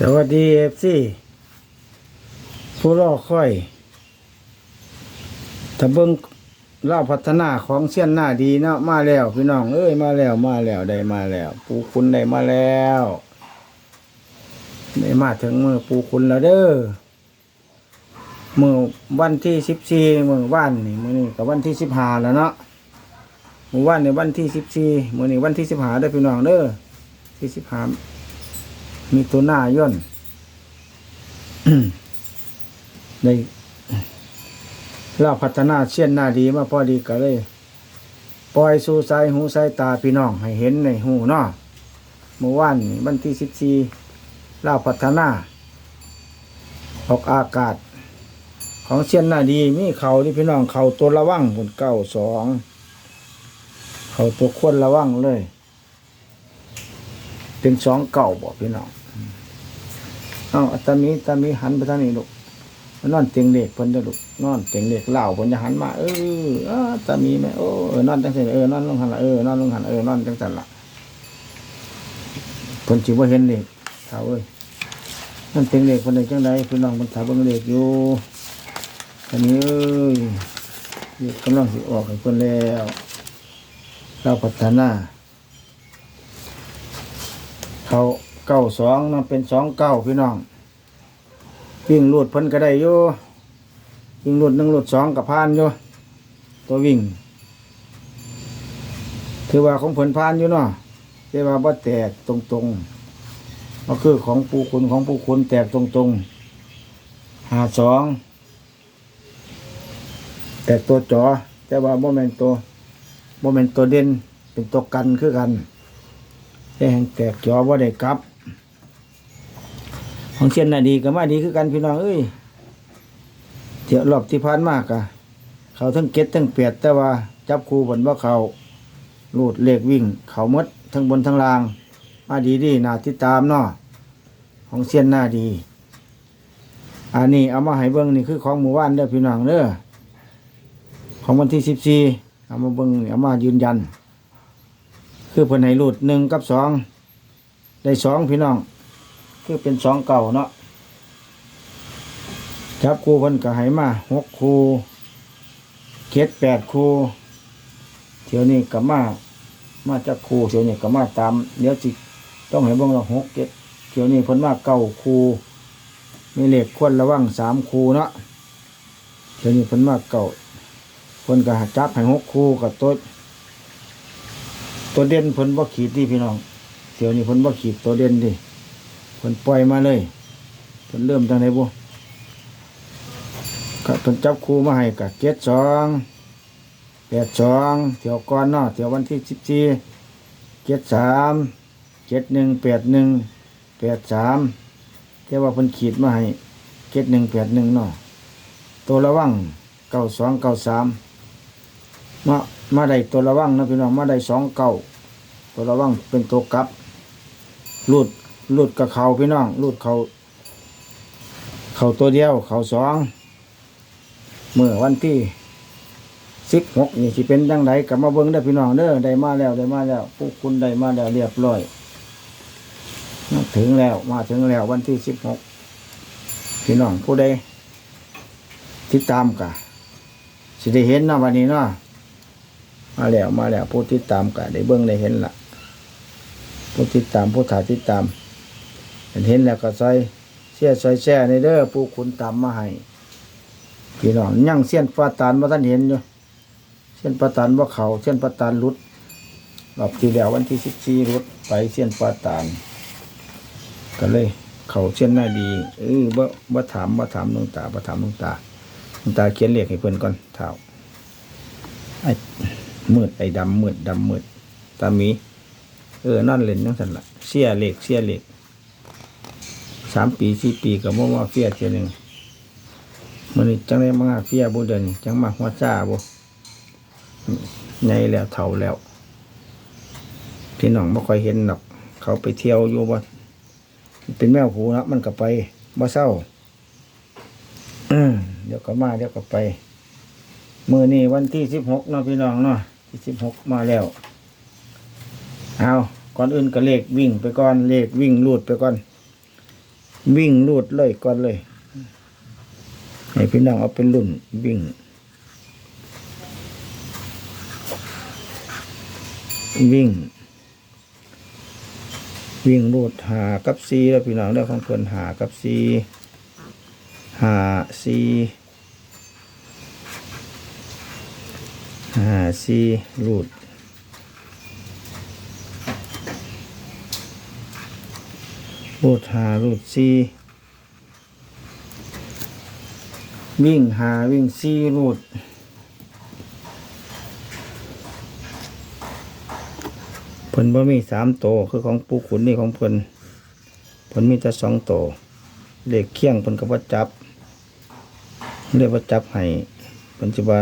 สวัสดีเอฟซีผู้รอค่อยถ้าเบิงเล่าพัฒนาของเสี้ยนหน้าดีเนาะมาแล้วพี่น้องเอ้ยมาแล้วมาแล้วได้มาแล้วปูคุณได้มาแล้วได้มาถึงมือปูคุณแล้วเด้อมือวันที่สิบสี่มือวันนี่มือนี่กับวันที่สิบห้าแล้วเนาะมือวันในวันที่สิบสี่มือนี่วันที่สิบห้าได้พี่น้องเด้อที่สิบห้า มีตัวหน้าย่นในเราพัฒนาเชี่ยนหน้าดีมาพอดีก็เลย ปล่อยสู่สายหูสายตาพี่น้อง ให้เห็นในหูเนาะเมื่อวานวันที่สิบสี่เราพัฒนา ออกอากาศ ของเชี่ยนหน้าดีมีเขาที่พี่น้องเขาตัวระวังบนเก้าสองเขาตัวควรระวังเลย เป็นสองเก่าบอกพี่น้องเอาอัตามีตามีหันไปทางนี้ลูกนอนเตียงเด็กเพิ่นจะลูกนอนเตียงเด็กเล่าเพิ่นจะหันมา เออตามีไหมโอ้เออนอนจังสันเออนอนลงหันละเออนอนลงหันเออนอนจังสันละเพิ่นจิว่าเห็นเด็กเท่าเอ้ยนั่นเตียงเด็กเพิ่นได้จังใดพี่น้องเพิ่นถามเบิ่งเด็กอยู่อันนี้เอ้ยกกำลังสิออกให้เพิ่นแล้ว เราพัฒนา เขาเก้าสองนั่นเป็นสองเก้าพี่น้องวิ่งรูดเพิ่นก็ได้อยู่วิ่งรูดหนึ่งรูดสองกับพานอยู่ตัววิ่ง ถือว่าของเพิ่นพานอยู่เนาะแต่ว่าบ่แตกตรงๆก็คือของปูคุณของปูคุณแตกตรงๆหาสองแตกตัวจอแต่ว่าบ่แม่นตัวบ่แม่นตัวเด่นเป็นตัวกันคือกัน แต่แห่งแตกจอว่าได้กลับ ของเชียนน่ะดีก็มาดีคือกันพี่น้องเอ้ยเที่ยวรอบที่ผ่านมากอะเขาทั้งเก็ดทั้งเปียดแต่ว่าจับคูบนว่าเขาลูดเลขวิ่ง เขามดทั้งบนทั้งล่าง มาดีดีนาติดตามเนาะของเชียนหน้าดี อันนี้เอามาให้เบิ้งนี่คือของหมู่บ้านเด้อพี่น้องเด้อของวันที่สิบสี่เอามาเบิ้งเอามายืนยัน คือเพิ่นให้รูดหนึ่งกับสองได้สองพี่น้อง คือเป็นสองเก่าเนาะจับครูเพิ่นก็ให้มาหกครูเจ็ดแปดครูเที่ยวนี้ก็มามาจากครูเที่ยวนี้ก็มาตามเดี๋ยวสิต้องให้บิ่งว่าหกเจ็ดเที่ยวนี้เพิ่นมาเก้าครูมีเลขควรระวังสามครูเนาะเที่ยวนี้เพิ่นมาเก้าเพิ่นก็จับให้หกครูกับตัว ตัวเด่นเพิ่นบ่ขีดดิพี่น้องเดี๋ยวนี้เพิ่นบ่ขีดตัวเด่นดิเพิ่นปล่อยมาเลยเพิ่นเริ่มจังไดบ่ก็เพิ่นจับคู่มาให้ก็เจ็ดสองแปดสองเที่ยวก่อนเนาะเที่ยววันที่สิบสี่เจ็ดสามเจ็ดหนึ่งแปดหนึ่งแปดสามแต่ว่าเพิ่นขีดมาให้เจ็ดหนึ่งแปดหนึ่งเนาะตัวระวังเก้าสองเก้าสามมา มาได้ตัวระวังนะพี่น้องมาได้สองเก่าตัวระวังเป็นตัวกลับรูดรูดกับเขาพี่น้องรูดเขาเขาตัวเดียว เขาสองเมื่อวันที่สิบหกนี่สิเป็นดังไดกลับมาเบิ้งได้พี่น้องเด้อได้มาแล้วได้มาแล้วพวกคุณได้มาแล้วเรียบร้อยมาถึงแล้วมาถึงแล้ววันที่สิบหกพี่น้องผู้ใดติดตามกะสิได้เห็นเนาะวันนี้เนาะ มาแล้วมาแล้วผู้ติดตามก็ได้เบิ่งได้เห็นละผู้ติดตามผู้ถ่ายติดตามเห็นแล้วก็ใส่เสียใส่แช่ในเด้อผู้คุณตามมาให้พี่น้องยังเสี้ยนปลาตานว่าท่านเห็นอยู่เสี้ยนปลาตานว่าเขาเสี้ยนปลาตานรุดรอบที่แล้ววันที่สิบสี่รุดไปเสี้ยนปลาตานก็เลย เขาเสี้ยนหน้าดีเออบ่บ่ถามบ่ถามลวงตาบ่ถามลวงตาลวงตาเขียนเลขให้เพิ่อนก่อนเท่าไอ้ มืดไอ้ดำมืดดำมืดตาหมีเออนั่นเล่นนั่งสันละเสียเหลขเสียเหลขสามปีสี่ปีกับว่าเฟียเทียหนึ่งมันนี่จังได้มาเฟียบุเดนจังมาหัวจ้าบุใหญ่แล้วเฒ่าแล้วพี่น้องไม่ค่อยเห็นหรอก เขาไปเที่ยวอยู่บ่เป็นแมวหูนะมันก็ไปบ่เศร้าเดี๋ยวก็มาเดี๋ยวก็ไป มือนี่วันที่สิบหกเนาะพี่น้องเนาะ ที่สิบหกมาแล้ว เอาก่อนอื่นก็เลขวิ่งไปก่อนเลขวิ่งลูดไปก่อน วิ่งรูดเลยก่อนเลยให้พี่น้องเอาเป็นรุ่นวิ่ง วิ่ง วิ่งรูดหากับซีแล้วพี่น้องเด้อของเพิ่อนหากับซีหาซี หาซีรูดรูดหารูดซีวิ่งหาวิ่งซีรูดเพิ่นบ่มีสามโตคือของปูขุนนี่ของเพิ่นเพิ่นมีแต่สองโตวเลขเคี่ยงเพิ่นก็บ่จับเรียกว่าจับให้เพิ่นสิว่า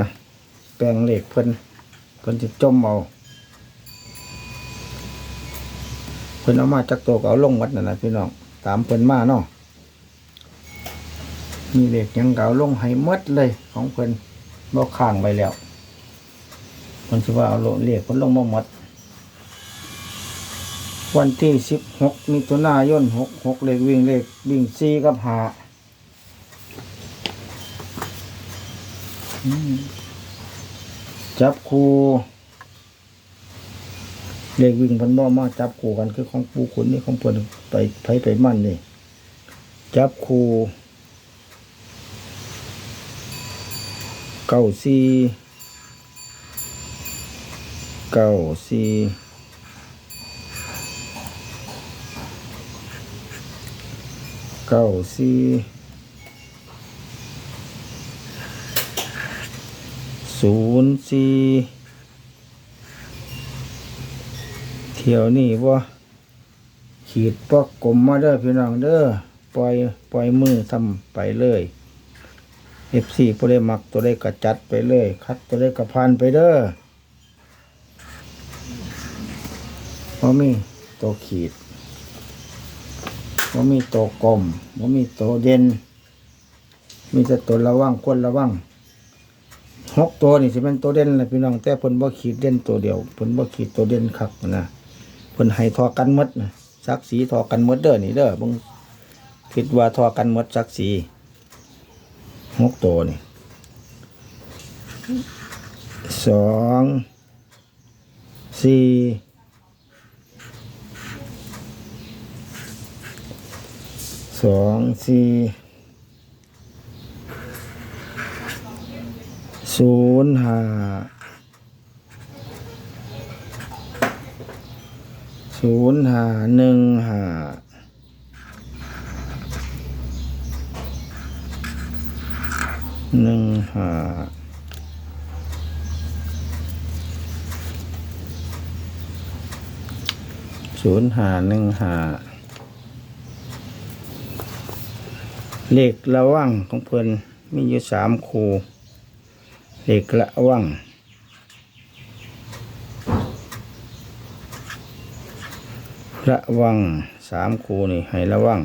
แปลงเหลขเพิ่นเพิ่นสิจมเอาเพิ่นเอามาจากโตวก็เอาลงวัดนั่นนะพี่น้องตามเพิ่นมาเนาะมีเหลขหยังเก็เอาลงให้หมดเลย ของเพิ่นบ่ค้างไปแล้วเพิ่นสิว่าเอาลงเลขเพิ่นลงบ่หมดวันที่สิบหกมิถุนายนหกหกเลขวิ่งเลขวิ่งซีกับหา จับคูเลขวิ่งพันบ่มาจับคูกันคือของปูขุนนี่ของเพิ่อนไปไปไปมั่นนี่ จับคูเก้าซีเก้าซีเก้าสี่ ศูนย์สี่เที่ยวนี่ว่าขีดปอกกลมมาเด้อพี่น้องเด้อปล่อยปล่อยมือทำไปเลยเอฟซีผู้ได้มักตัวได้กระจัดไปเลย คัดตัวได้กระพานไปเด้อพราะมีตัวขีดว่ามีตัวกลมว่ามีตัวเด่นมีแต่ตัวระวังควรระวัง หกตัวนี่สิเป็นตัวเด่นนะพี่น้องแต่เพิ่นบ่ขีดเด่นตัวเดียวเพิ่นบ่ขีดตัวเด่นคักนะเพิ่นให้ทอกันมดนะสักสีทอกันมดเด้อนี่เด้อบ่งคิดว่าทอกันมดสักสีหกตัวนี่สองสี่สองสี่ ศูนย์ห้าศูนย์ห้าหนึ่งห้าหนึ่งห้าศูนย์ห้าหนึ่งห้าเลขระวังของเพิ่นมีอยู่สามคู เลขระวังระวังสามคูนี่ให้ระวัง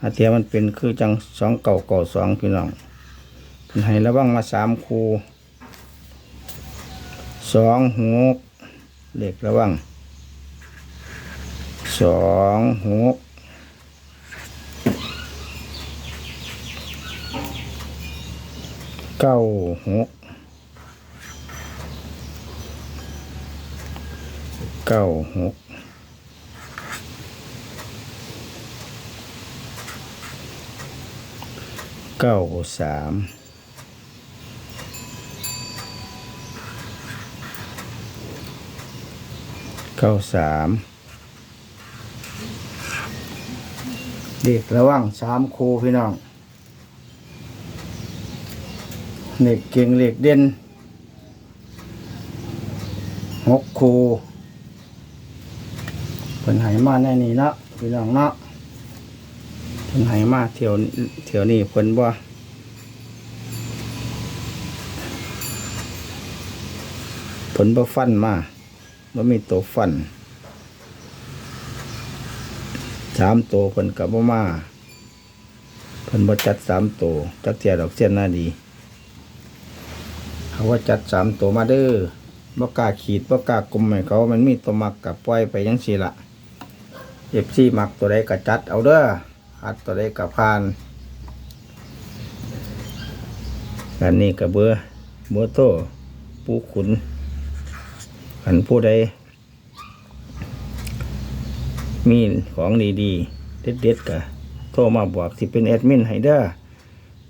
อาเทียมันเป็นคือจังสองเก่าเก่าสองพี่น้องเพิ่นให้ระวังมาสามคูสองหกเหลขระวังสองหก เก้าหกเก้าหกเก้าสามเก้าสามเด็กระวังสามครูพี่น้อง เหล็กเก่งเหล็กเด่นหกคูเพิ่นไหมาในนี่นะพี่น้องเนาะเพิ่นไหมาเที่ยวเที่ยวนี้เพิ่นบ่เพิ่นบ่ฟันมาบ่มีตัวฟันสามตัวเพิ่นก็บ่มาเพิ่นบ่จัดสามตัวจักเทียดอกเสียนหน้าดี เขาว่าจัดสามตัวมาเด้อบ่กล้าขีดบ่กล้ากลมให้เขา มันมีตัวมักกับปล่อยไปยังสี่ละเอฟซีมักตัวใดก็จัดเอาเด้อหัดตัวใดกับพานอันนี้กับเบอร์เบอร์โตปูขุนอันผู้ใดมีของดีๆ เด็ดๆกะโทรมาบอกสิเป็นแอดมินให้เด้อ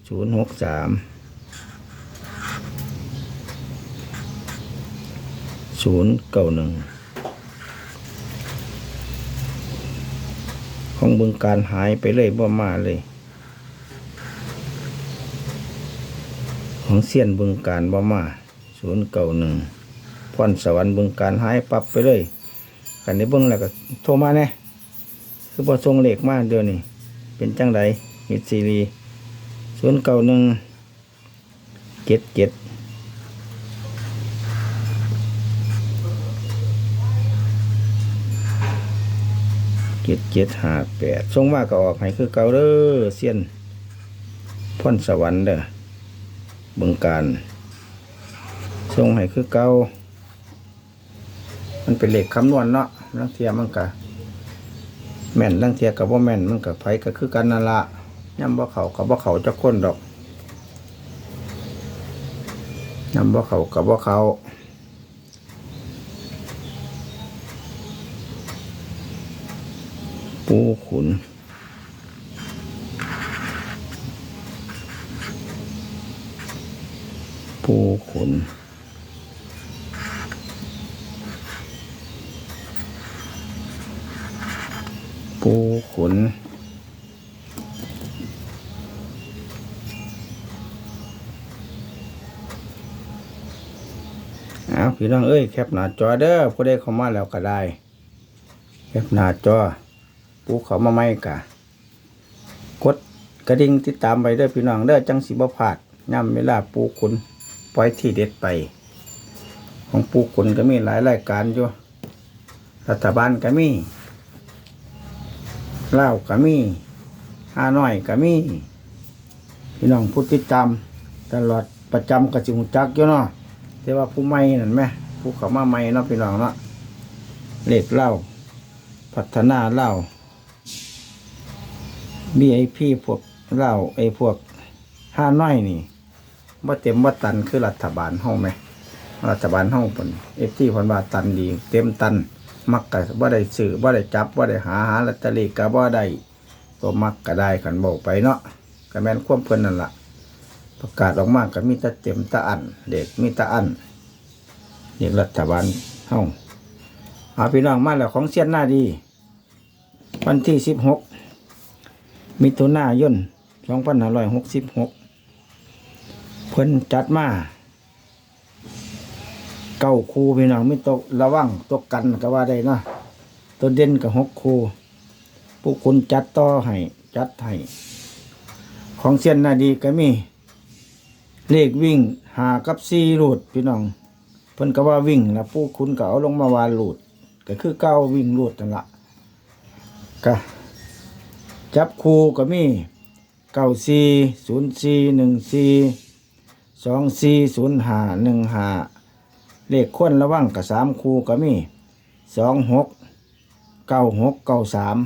ศูนย์หกสาม ศูนย์เก้าหนึ่งของบึงการหายไปเลยบ่มาเลย ของเสี้ยนบึงการบ่มาศูนย์เก้าหนึ่งพรสวรรค์บึงการหายปรับไปเลยกันในเบิ้องแล้วก็โทรมาแน่คือพอทรงเหล็กมากเดียวนี่เป็นจังไดมิดซีรีศูนย์เก้าหนึ่งเจ็ดเจ็ด เจ็ดเจ็ดห้าแปดทรงมาก็ออกให้คือเกาเด้อเซียนพ่อนสวรรค์เด้อบึงการทรงให้คือเกามันเป็นเหลขคำนวณเนาะลังเทียมันกะแม่นลังเทียกับว่าแม่นมันกับไผก็คือกันนั่นละย่ำบ่เขากับบ่เขาจะค้นดอกย่ำบ่เขากับบ่เขา ปูขุน ปูขุน ปูขุน เอาพี่น้องเอ้ย แคปหน้าจอเด้อผู้ใดเข้ามาแล้วก็ได้ แคปหน้าจอ ปูเขามาไม่กะกดกระดิ่งติดตามไปเด้อพี่น้องเด้อจังสิบพลาดย่ำเวลาปูขุนปล่อยที่เด็ดไป ของปูขุนก็มีหลายรายการอยู่รัฐบาลก็มีเล่าก็มีฮาน้อยก็มีพี่น้องผู้ติดตามตลอดประจำกระจิงจักอยู่เนาะแต่ว่าผู้ใหม่นั่นไหมผู้เขามาใหม่เนาะพี่น้องเนาะเลขเล่าพัฒนาเล่า บีไอพีพวกเล่าไอพวกห้าน้อยนี่ว่าเต็มว่าตันคือรัฐบาลห้องไหม รัฐบาลห้องผลเอฟที่ผลว่าตันดี เต็มตัน มักกะว่าได้สื่อว่าได้จับว่าได้หาหาลอตเตอรี่กะว่าได้ตัวมักก็ได้ขันบอกไปเนาะก็แม่นความเพิ่นนั่นละประกาศออกมาก็มีตะเต็มตะอัน เด็กมีตะอันเด็กรัฐบาลเฮาเอาพี่น้องมาแล้วของเสียนหน้าดี วันที่สิบหก มิถุนายนสองพันห้าร้อยหกสิบหกเพิ่นจัดมาเก้าคูพี่น้องไม่ตกระวังตกกันก็ว่าได้นะตัวเด่นกับหกคูผู้คุณจัดต่อให้จัดให้ของเส้นนาดีก็มี เลขวิ่งหากับซีรูดพี่น้องเพิ่นก็ว่าวิ่งแล้วผู้คุณก็เอาลงมาวาลูดก็คือเก้าวิ่งลูดนั่นละก็ จับคูก็มีเก้าซีศูนย์ซีหนึ่งซีสองซีศูนย์ห้าหนึ่งห้าเลขค้นระวังกับสามคูก็มีสองหกเก้าหกเก้าสาม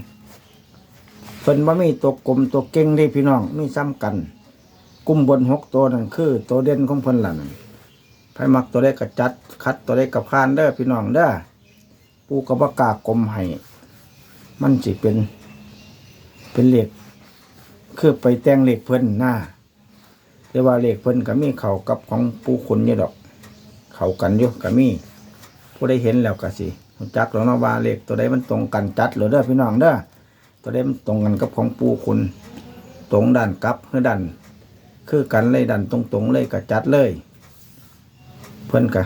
เพิ่นว่ามีตัวกลมตัวเก่งเด้พี่น้องมีซ้ำกัน กุ้มบนหกตัวนั่นคือ ตัวเด่นของเพิ่นล่ะนั่นไผมักตัวได้กระจัด คัดตัวได้กับพานเด้อพี่น้องเด้อปูกระบกากลมให้มันสิเป็น เป็นเหล็กคือไปแต่งเหล็กเพิ่นหน้าแต่ว่าเหล็กเพิ่นก็มีเข้ากับของปูขุนนี่ดอก เข้ากันอยู่ก็มีผู้ได้เห็นแล้วก็สิจักหลวงนาว่าเหลขตัวใดมันตรงกันจัดหรือเด้อพี่น้องเด้อตัวใดมันตรงกันกับของปูคุณตรงด้านกับคือด้านคือกันเลยดันตรงๆเลยก็จัดเลย เพิ่นก็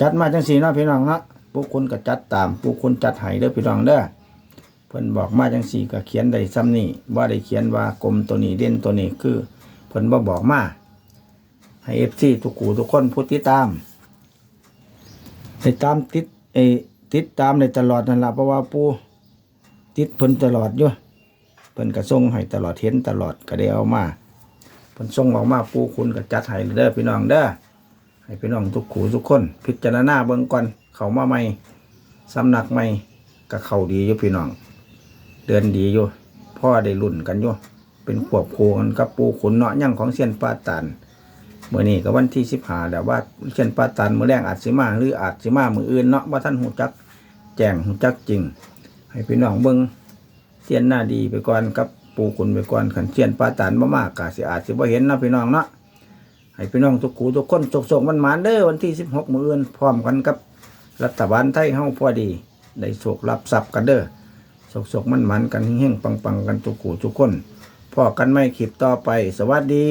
จัดมาจังสีเนาะพี่น้องเนาะปูคุณก็จัดตามปูคุณจัดให้เด้อพี่น้องเด้อ พิ่นบอกมาจังสี่ก็เขียนได้ซ้ำนี่ว่าได้เขียนว่ากลมตัวนี้เด่นตัวนี้คือเพิ่นบ่บอกมาให้เอฟซีทุกกูทุกคนผู้ติดตามติดตามติดเออติดตามในตลอดนั่นละเพราะว่าปูติดเพิ่นตลอดอยู่เพิ่นก็ส่งให้ตลอดเห็นตลอดก็ได้เอามาเพิ่นส่งออกมาปูคุณก็จัดให้เด้อพี่น้องเด้อให้พี่น้องทุกขู่ทุกคน พิจารณาเบิ่งก่อนเข้ามาใหม่สำนักใหม่ก็เข้าดีอยู่พี่น้อง เดือนดีอยู่พ่อได้รุ่นกันอยู่เป็นขวบโคกันกับปูขุนเนาะย่างของเซียนป้าตันเมื่อนี้ก็วันที่สิบหาแล้วว่าเซียนปาตันมื้อแรงอาจสิมาหรืออาจสิมามืออื่นเนาะว่าท่านหูจักแจ้งหูจักจริง ให้พี่น้องเบิ่งเซียนหน้าดีไปก่อนกับปูขุนไปก่อนขันเซียนปาตันบ่มากก็สิอาจสิบ่เห็นนาะพี่น้องเนาะให้พี่น้องทุกคูทุกคนโศกๆมันหมานเด้อวันที่สิบหกมืออื่นพร้อมกันกับรัฐบาลไทยเฮาพอดีได้โชครับทรัพย์กันเด้อ สกๆมันมันๆกันเฮงๆปังๆ กันทุกคูทุกคนพอกันไม่คลิปต่อไป สวัสดี